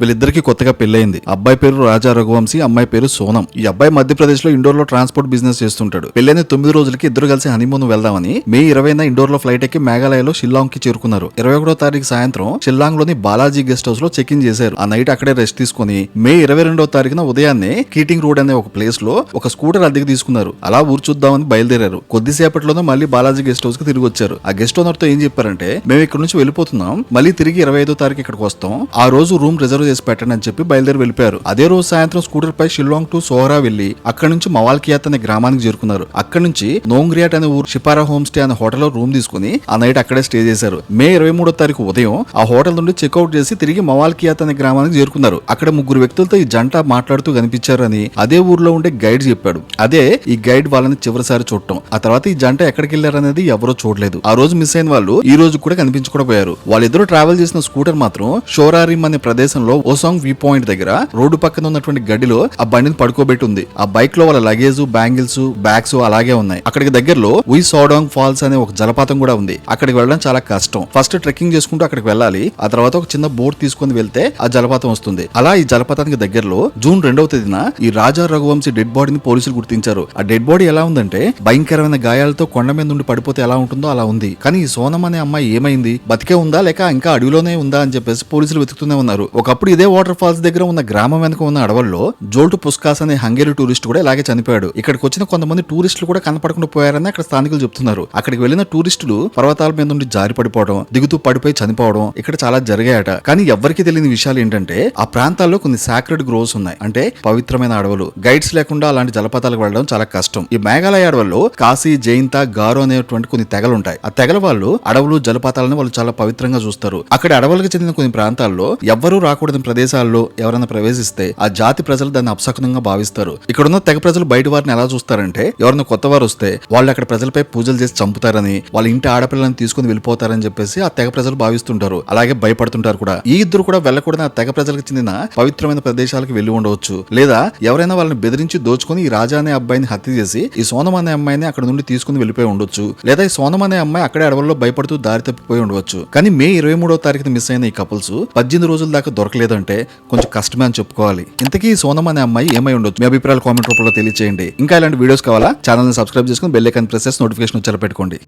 వీళ్ళిద్దరికి కొత్తగా పెళ్ళైంది అబ్బాయి పేరు రాజా రఘువంశీ అమ్మాయి పేరు సోనం. ఈ అబ్బాయి మధ్యప్రదేశ్లో ఇండోర్లో ట్రాన్స్పోర్ట్ బిజినెస్ చేస్తుంటాడు. పెళ్ళైన తొమ్మిది రోజులకి ఇద్దరు కలిసి హనీమూన్ వెళ్దామని మే ఇరవైన ఇండోర్లో ఫ్లైట్ ఎక్కి మేఘాలయలో షిల్లాంగ్కి చేరుకున్నారు. ఇరవై ఒకటో తారీఖు సాయంత్రం షిల్లాంగ్లోని బాలాజీ గెస్ట్ హౌస్లో చెక్ ఇన్ చేశారు. ఆ నైట్ అక్కడే రెస్ట్ తీసుకుని మే ఇరవై రెండో తారీఖున ఉదయాన్నే కీటింగ్ రోడ్ అనే ఒక ప్లేస్లో ఒక స్కూటర్ అద్దెకి తీసుకున్నారు. అలా ఊర్చుద్దామని బయలుదేరారు. కొద్దిసేపట్లోనే మళ్ళీ బాలాజీ గెస్ట్ హౌస్కి తిరిగి వచ్చారు. ఆ గెస్ట్ ఓనర్తో ఏం చెప్పారంటే మేము ఇక్కడ నుంచి వెళ్ళిపోతున్నాం. మళ్ళీ తిరిగి ఇరవై ఐదో తారీఖు ఇక్కడికి వస్తాం. ఆ రోజు రూమ్ రిజర్వ్ చేసి పెట్టండి అని చెప్పి బయలుదేరి వెళ్ళిపోయారు. అదే రోజు సాయంత్రం స్కూటర్ పై షిల్లాంగ్ టు సోహరా వెళ్ళి అక్కడ నుంచి మవాల్కియాత్ అనే గ్రామానికి చేరుకున్నారు. అక్కడ నుంచి నోంగ్రియాట్ అనే ఊరు షిపారా హోమ్ స్టే అనే హోటల్లో రూమ్ తీసుకుని ఆ నైట్ అక్కడే స్టే చేశారు. మే ఇరవై మూడో తారీఖు ఉదయం ఆ హోటల్ నుండి చెక్అౌట్ చేసి తిరిగి మవాల్కియాత్ అనే గ్రామానికి చేరుకున్నారు. అక్కడ ముగ్గురు వ్యక్తులతో ఈ జంట మాట్లాడుతూ కనిపించారని అదే ఊర్లో ఉండే గైడ్ చెప్పాడు. అదే ఈ గైడ్ వాళ్ళని చివరిసారి చూడటం. ఆ తర్వాత ఈ జంట ఎక్కడికి వెళ్ళారనేది ఎవరో చూడలేదు. ఆ రోజు మిస్ అయిన వాళ్ళు ఈ రోజు కూడా కనిపించకుండా పోయారు వాళ్ళిద్దరూ ట్రావెల్ చేసిన స్కూటర్ మాత్రం షోరారిమ్ అనే ప్రదేశంలో ఓసాంగ్ వ్యూ పాయింట్ దగ్గర రోడ్డు పక్కన ఉన్నటువంటి గడిలో ఆ బండిని పడుకోబెట్టి ఉంది ఆ బైక్లో వాళ్ళ లగేజ్ బ్యాంగిల్స్ బ్యాగ్స్ అలాగే ఉన్నాయి. అక్కడికి దగ్గరలో ఉయ్ సోడాంగ్ ఫాల్స్ అనే ఒక జలపాతం కూడా ఉంది. అక్కడికి వెళ్ళడం చాలా కష్టం. ఫస్ట్ ట్రెక్కింగ్ చేసుకుంటూ అక్కడికి వెళ్ళాలి. ఆ తర్వాత ఒక చిన్న బోట్ తీసుకొని వెళ్తే ఆ జలపాతం వస్తుంది. అలా ఈ జలపాతానికి దగ్గరలో జూన్ రెండవ తేదీన ఈ రాజా రఘువంశీ డెడ్ బాడీని పోలీసులు గుర్తించారు. ఆ డెడ్ బాడీ ఎలా ఉందంటే భయంకరమైన గాయాలతో కొండ మీద నుండి పడిపోతే ఎలా ఉంటుందో అలా ఉంది. కానీ ఈ సోనం అనే అమ్మాయి ఏమైంది? బతికే ఉందా లేక ఇంకా అడవిలోనే ఉందా అని చెప్పేసి పోలీసులు వెతుకుతూనే ఉన్నారు. ఒకప్పుడు ఇదే వాటర్ ఫాల్స్ దగ్గర ఉన్న గ్రామం వెనుక ఉన్న అడవుల్లో జోల్టు పుస్కాస్ అనే హంగేరి టూరిస్ట్ కూడా ఇలాగే చనిపోయాడు. ఇక్కడికి వచ్చిన కొంతమంది టూరిస్టులు కూడా కనపడకుండా పోయారని అక్కడ స్థానికులు చెప్తున్నారు. అక్కడికి వెళ్ళిన టూరిస్టులు పర్వతాల మీద నుండి జారి పడిపోవడం దిగుతూ పడిపోయి చనిపోవడం ఇక్కడ చాలా జరిగాయట. కానీ ఎవ్వరికి తెలియని విషయాలు ఏంటంటే ఆ ప్రాంతాల్లో కొన్ని సాక్రెడ్ గ్రోవ్స్ ఉన్నాయి. అంటే పవిత్రమైన అడవులు. గైడ్స్ లేకుండా అలాంటి జలపాతాలకు వెళ్ళడం చాలా కష్టం. ఈ మేఘాలయ అడవుల్లో కాశీ జైంత గారో అనేటువంటి కొన్ని తెగలు ఉంటాయి. ఆ తెగల వాళ్ళు అడవులు జలపాతాలను వాళ్ళు చాలా పవిత్రంగా చూస్తారు. అక్కడ అడవులకు చెందిన కొన్ని ప్రాంతాల్లో ఎవ్వరూ రాకూడని ప్రదేశాల్లో ఎవరైనా ప్రవేశిస్తే ఆ జాతి ప్రజలు దాన్ని అపశకునంగా భావిస్తారు. ఇక్కడ ఉన్న తెగ ప్రజలు బయట వారిని ఎలా చూస్తారంటే ఎవరైనా కొత్త వారు వస్తే వాళ్ళు అక్కడ ప్రజలపై పూజలు చేసి చంపుతారని వాళ్ళ ఇంటి ఆడపిల్లలను తీసుకుని వెళ్ళిపోతారని చెప్పేసి ఆ తెగ ప్రజలు భావిస్తుంటారు. అలాగే భయపడుతుంటారు కూడా. ఈ ఇద్దరు కూడా వెళ్ళకూడని ఆ తెగ ప్రజలకు చెందిన పవిత్రమైన ప్రదేశాలకు వెళ్ళి ఉండవచ్చు. లేదా ఎవరైనా వాళ్ళని బెదిరించి దోచుకొని ఈ రాజా అనే అబ్బాయిని హత్య చేసి ఈ సోనం అనే అమ్మాయిని అక్కడ నుండి తీసుకుని వెళ్ళిపోయి ఉండొచ్చు. లేదా ఈ సోనం అనే అమ్మాయి అక్కడే అడవుల్లో భయపడుతూ దారి తప్పిపోయి ఉండవచ్చు. కానీ మే ఇరవై మూడో తారీఖున మిస్ అయిన ఈ కపుల్స్ పద్దెనిమిది రోజుల దాకా దొరకలేదు. లేదంటే కొంచెం కష్టమే అని చెప్పుకోవాలి. ఇంతకీ సోనం అనే అమ్మాయి ఏమై ఉండొచ్చు? మీ అభిప్రాయాలు కామెంట్ రూపంలో తెలియచేయండి. ఇంకా ఇలాంటి వీడియోస్ కావాలా? ఛానల్ని సబ్స్క్రైబ్ చేసుకుని బెల్ ఐకాన్ ప్రెస్ చేసి నోటిఫికేషన్ వచ్చేలా పెట్టుకోండి.